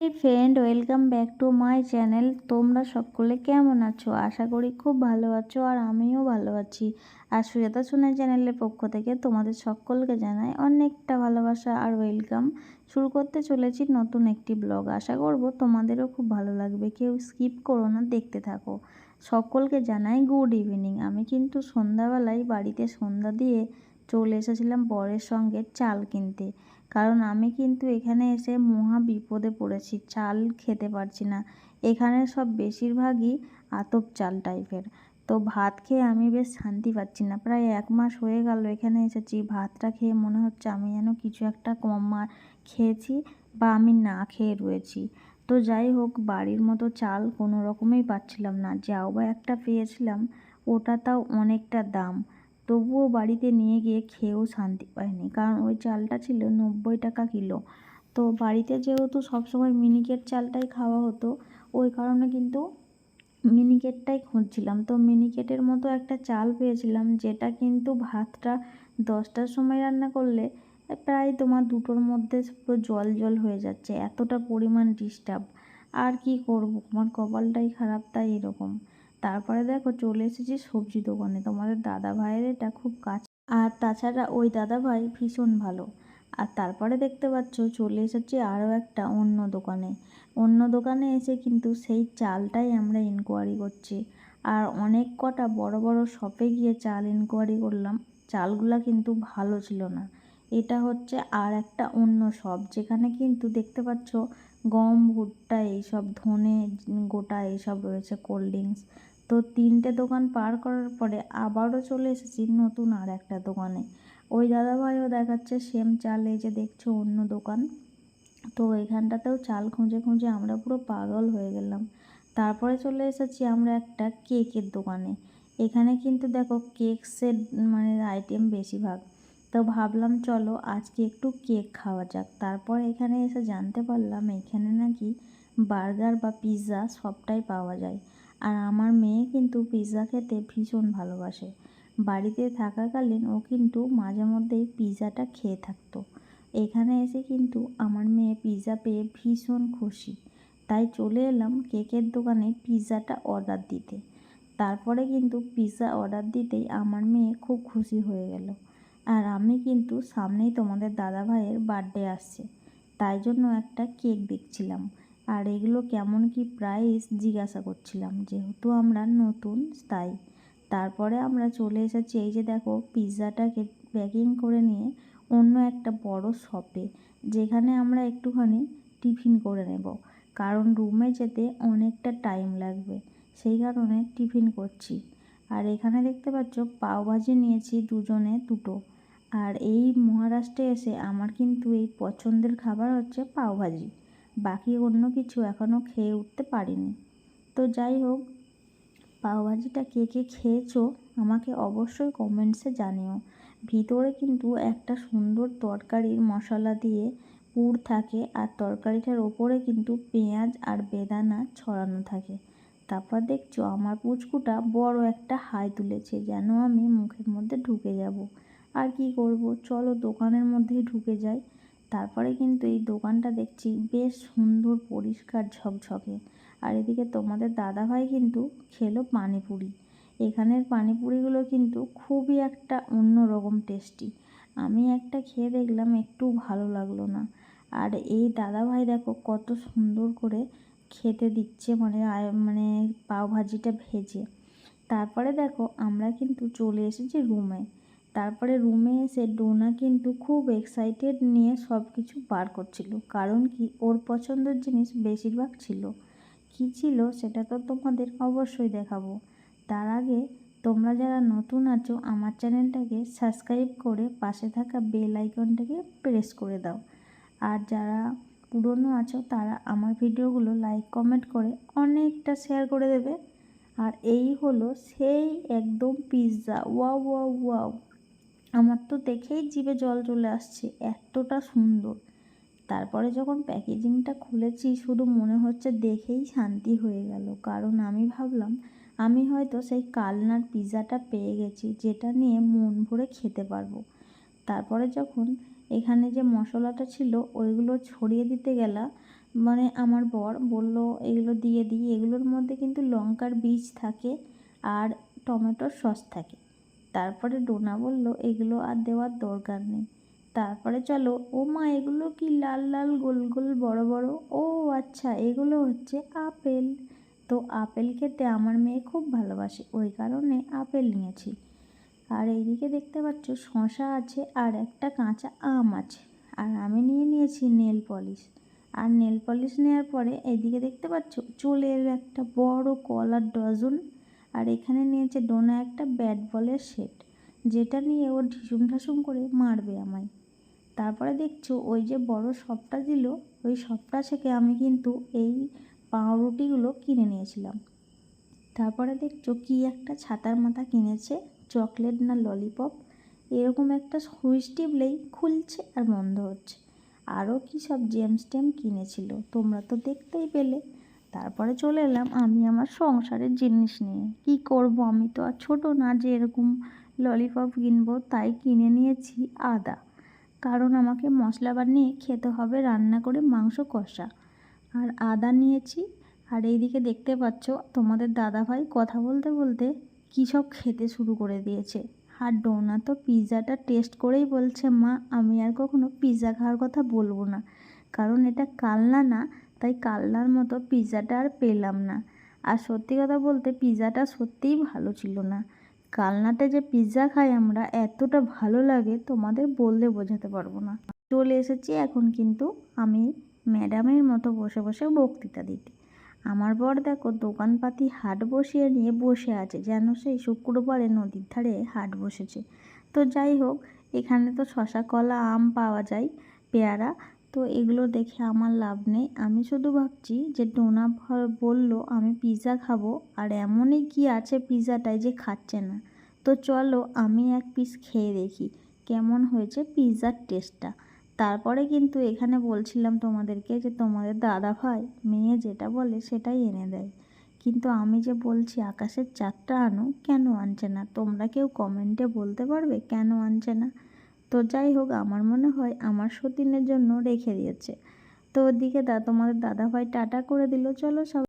এই friend welcome back to my channel তোমরা সকলে কেমন আছো? আশা করি খুব ভালো আছো আর আমিও ভালো আছি। আর সুজাতা সোনাই চ্যানেলের পক্ষ থেকে তোমাদের সকলকে জানাই অনেকটা ভালোবাসা আর ওয়েলকাম শুরু করতে চলেছি নতুন একটি ব্লগ আশা করব তোমাদেরও খুব ভালো লাগবে। কেউ স্কিপ করো না, দেখতে থাকো। সকলকে জানাই গুড ইভিনিং আমি কিন্তু সন্ধ্যাবেলায় বাড়িতে সন্ধ্যা দিয়ে চলে এসেছিলাম বরের সঙ্গে চাল কিনতে। কারণ আমি কিন্তু এখানে এসে মহা বিপদে পড়েছি, চাল খেতে পারছি না। এখানে সব বেশিরভাগই আতপ চাল টাইপের তো ভাত খেয়ে আমি বেশ শান্তি পাচ্ছি না। প্রায় এক মাস হয়ে গেল এখানে এসেছি। ভাতটা খেয়ে মনে হচ্ছে আমি যেন কিছু একটা কম খেয়েছি বা আমি না খেয়ে রয়েছি। তো যাই হোক, বাড়ির মতো চাল কোনো রকমেই পাচ্ছিলাম না। যাও বা একটা পেয়েছিলাম, ওটা তাও অনেকটা দাম। তবুও বাড়িতে নিয়ে গিয়ে খেয়েও শান্তি পাইনি কারণ ওই চালটা ছিল নব্বই টাকা কিলো। তো বাড়িতে যেহেতু সবসময় মিনিকেট চালটাই খাওয়া হতো, ওই কারণে কিন্তু মিনিকেটটাই খুঁজছিলাম। তো মিনিকেটের মতো একটা চাল পেয়েছিলাম, যেটা কিন্তু ভাতটা দশটার সময় রান্না করলে প্রায় তোমার দুটোর মধ্যে পুরো জল জল হয়ে যাচ্ছে, এতটা পরিমাণ ডিস্টার্ব আর কি করব? আমার কপালটাই খারাপ, তাই এরকম। তারপরে দেখো চলে এসেছি সবজি দোকানে। তোমাদের দাদা ভাইয়ের এটা খুব কাজ আর তাছাড়া ওই দাদা ভাই ভীষণ ভালো। আর তারপরে দেখতে পাচ্ছ চলে এসেছি আরও একটা অন্য দোকানে। অন্য দোকানে এসে কিন্তু সেই চালটাই আমরা ইনকোয়ারি করছি। আর অনেক কটা বড় বড় শপে গিয়ে চাল ইনকোয়ারি করলাম। চালগুলা কিন্তু ভালো ছিল না। এটা হচ্ছে আর একটা অন্য শপ যেখানে কিন্তু দেখতে পাচ্ছ গম, ভুট্টা এইসব, ধনে গোটা এইসব রয়েছে কোল্ড ড্রিঙ্কস তো তিনটে দোকান পার করার পরে আবারও চলে এসেছি নতুন আর একটা দোকানে। ওই দাদাভাইও দেখাচ্ছে, সেম চাল এই যে দেখছ অন্য দোকান। তো এখানটাতেও চাল খুঁজে খুঁজে আমরা পুরো পাগল হয়ে গেলাম। তারপরে চলে এসেছি আমরা একটা কেকের দোকানে। এখানে কিন্তু দেখো কেকসের মানে আইটেম বেশিরভাগ। তো ভাবলাম চলো আজকে একটু কেক খাওয়া যাক। তারপর এখানে এসে জানতে পারলাম এখানে নাকি বার্গার বা পিৎজা সবটাই পাওয়া যায়। আর আমার মেয়ে কিন্তু পিৎজা খেতে ভীষণ ভালোবাসে। বাড়িতে থাকাকালীন ও কিন্তু মাঝে মধ্যেই পিৎজাটা খেয়ে থাকতো। এখানে এসে কিন্তু আমার মেয়ে পিৎজা পেয়ে ভীষণ খুশি। তাই চলে এলাম কেকের দোকানে পিৎজাটা অর্ডার দিতে। তারপরে কিন্তু পিৎজা অর্ডার দিতেই আমার মেয়ে খুব খুশি হয়ে গেল। আর আমি কিন্তু সামনেই তোমাদের দাদা ভাইয়ের বার্থডে আসছে। তাই জন্য একটা কেক দেখছিলাম। আর এগুলো কেমন কি প্রাইস জিজ্ঞাসা করছিলাম, যেহেতু আমরা নতুন, তাই। তারপরে আমরা চলে এসেছি, এই যে দেখো পিৎজাটাকে প্যাকিং করে নিয়ে অন্য একটা বড় শপে যেখানে আমরা একটুখানি টিফিন করে নেব। কারণ রুমে যেতে অনেকটা টাইম লাগবে, সেই কারণে টিফিন করছি। আর এখানে দেখতে পাচ্ছ পাওভাজি নিয়েছি দুজনে দুটো। আর এই মহারাষ্ট্রে এসে আমার কিন্তু এই পছন্দের খাবার হচ্ছে পাওভাজি বাকি অন্য কিছু এখনও খেয়ে উঠতে পারিনি। তো যাই হোক পাওভাজিটা কে কে খেয়েছো আমাকে অবশ্যই কমেন্টসে জানিও। ভিতরে কিন্তু একটা সুন্দর তরকারির মশলা দিয়ে পুর থাকে আর তরকারিটার ওপরে কিন্তু পেঁয়াজ আর বেদানা ছড়ানো থাকে। তারপর দেখছ আমার পুচকুটা বড় একটা হাই তুলেছে, যেন আমি মুখের মধ্যে ঢুকে যাব। আর কি করব? চলো দোকানের মধ্যেই ঢুকে যাই। তারপরে কিন্তু এই দোকানটা দেখছি বেশ সুন্দর, পরিষ্কার, ঝকঝকে। আর এদিকে তোমাদের দাদাভাই কিন্তু খেলো পানিপুরি। এখানের পানিপুরিগুলো কিন্তু খুবই একটা অন্য রকম টেস্টি আমি একটা খেয়ে দেখলাম, একটু ভালো লাগল না। আর এই দাদাভাই দেখো কত সুন্দর করে খেতে দিচ্ছে মানে মানে পাওভাজিটা ভেজে। তারপরে দেখো আমরা কিন্তু চলে এসেছি রুমে তারপরে রুমে এসে ডোনা কিন্তু খুব এক্সাইটেড নিয়ে সব কিছু বার করছিল। কারণ কি? ওর পছন্দের জিনিস বেশিরভাগ ছিল। কি ছিল সেটা তো তোমাদের অবশ্যই দেখাবো। তার আগে তোমরা যারা নতুন আছো, আমার চ্যানেলটাকে সাবস্ক্রাইব করে পাশে থাকা বেল আইকনটাকে প্রেস করে দাও। আর যারা পুরনো আছো, তারা আমার ভিডিওগুলো লাইক কমেন্ট করে অনেকটা শেয়ার করে দেবে। আর এই হলো সেই একদম পিৎজা ওয়াও ওয়াও ওয়াও আমার তো দেখেই জিভে জল চলে আসছে, এতটা সুন্দর। তারপরে যখন প্যাকেজিংটা খুলেছি, শুধু মনে হচ্ছে দেখেই শান্তি হয়ে গেল। কারণ আমি ভাবলাম, আমি হয়তো সেই কালনার পিৎজাটা পেয়ে গেছি, যেটা নিয়ে মন ভরে খেতে পারব। তারপরে যখন এখানে যে মশলাটা ছিল, ওইগুলো ছড়িয়ে দিতে গেলাম মানে আমার বর বলল, এগুলো দিয়ে দিই। এগুলোর মধ্যে কিন্তু লঙ্কার বীজ থাকে আর টমেটোর সস থাকে। তারপরে ডোনা বলল, এগুলো আর দেওয়ার দরকার নেই। তারপরে চলো ও মা এগুলো কি লাল লাল গোল গোল বড় বড়? ও আচ্ছা এগুলো হচ্ছে আপেল। তো আপেল খেতে আমার মেয়ে খুব ভালোবাসে, ওই কারণে আপেল নিয়েছি। আর এইদিকে দেখতে পাচ্ছ শশা আছে আর একটা কাঁচা আম আছে, আর আমি নিয়ে নিয়েছি নেল পলিশ। আর নেল পলিশ নেওয়ার পরে এইদিকে দেখতে পাচ্ছ চলে এলো একটা বড় কলার ডজন আর এখানে নিয়েছে ডোনা একটা ব্যাট বলের সেট, যেটা নিয়ে ও ঢিসুম ঢাসুম করে মারবে আমায়। তারপরে দেখছ ওই যে বড় শপটা দিল, ওই শপটা থেকে আমি কিন্তু এই পাউরুটিগুলো কিনে নিয়েছিলাম। তারপরে দেখছ কি একটা ছাতার মাথা কিনেছে, চকলেট না ললিপপ, এরকম একটা সুইচ টিপলেই খুলছে আর বন্ধ হচ্ছে। আরও কী সব জেমস টেম কিনেছিল, তোমরা তো দেখতেই পেলে। তারপরে চলে এলাম আমি আমার সংসারের জিনিস নিয়ে। কি করব আমি তো আর ছোটো না যে এরকম ললিপপ কিনবো, তাই কিনে নিয়েছি আদা। কারণ আমাকে মশলা বানিয়ে খেতে হবে রান্না করে মাংস কষা। আর আদা নিয়েছি। আর এইদিকে দেখতে পাচ্ছ তোমাদের দাদাভাই কথা বলতে বলতে কী সব খেতে শুরু করে দিয়েছে। আর ডোনা তো পিৎজাটা টেস্ট করেই বলছে, মা, আমি আর কখনো পিৎজা খাওয়ার কথা বলব না। কারণ এটা কালনা না তাই কালনার মতো পিৎজাটা আর পেলাম না। আর সত্যি কথা বলতে পিৎজাটা সত্যিই ভালো ছিল না। কালনাতে যে পিৎজা খাই আমরা, এতটা ভালো লাগে তোমাদের বললে বোঝাতে পারব না। চলে এসেছি এখন কিন্তু আমি ম্যাডামের মতো বসে বসে বক্তৃতা দিতে। আমার বর দেখো দোকানপাতি হাট বসিয়ে নিয়ে বসে আছে, যেন সেই শুক্রবারে নদীর ধারে হাট বসেছে। তো যাই হোক, এখানে তো শশা, কলা, আম পাওয়া যায়, পেয়ারা। তো এগুলো দেখে আমার লাভ নেই। আমি শুধু ভাবছি যে ডোনা বলল, আমি পিৎজা খাব। আর এমনই কি আছে পিৎজাটায় যে খাচ্ছে না। তো চলো আমি এক পিস খেয়ে দেখি, কেমন হয়েছে পিৎজার টেস্টটা তারপরে কিন্তু এখানে বলছিলাম তোমাদেরকে যে তোমাদের দাদা ভাই মেয়ে যেটা বলে সেটাই এনে দেয়। কিন্তু আমি যে বলছি আকাশের চারটা আনো, কেন আনছে না? তোমরা কেউ কমেন্টে বলতে পারবে কেন আনছে না? তো যাই হোক, আমার মনে হয় আমার সতীনের জন্য রেখে দিয়েছে। তো ওদিকে দা, তোমাদের দাদাভাই টাটা করে দিল। চলো সব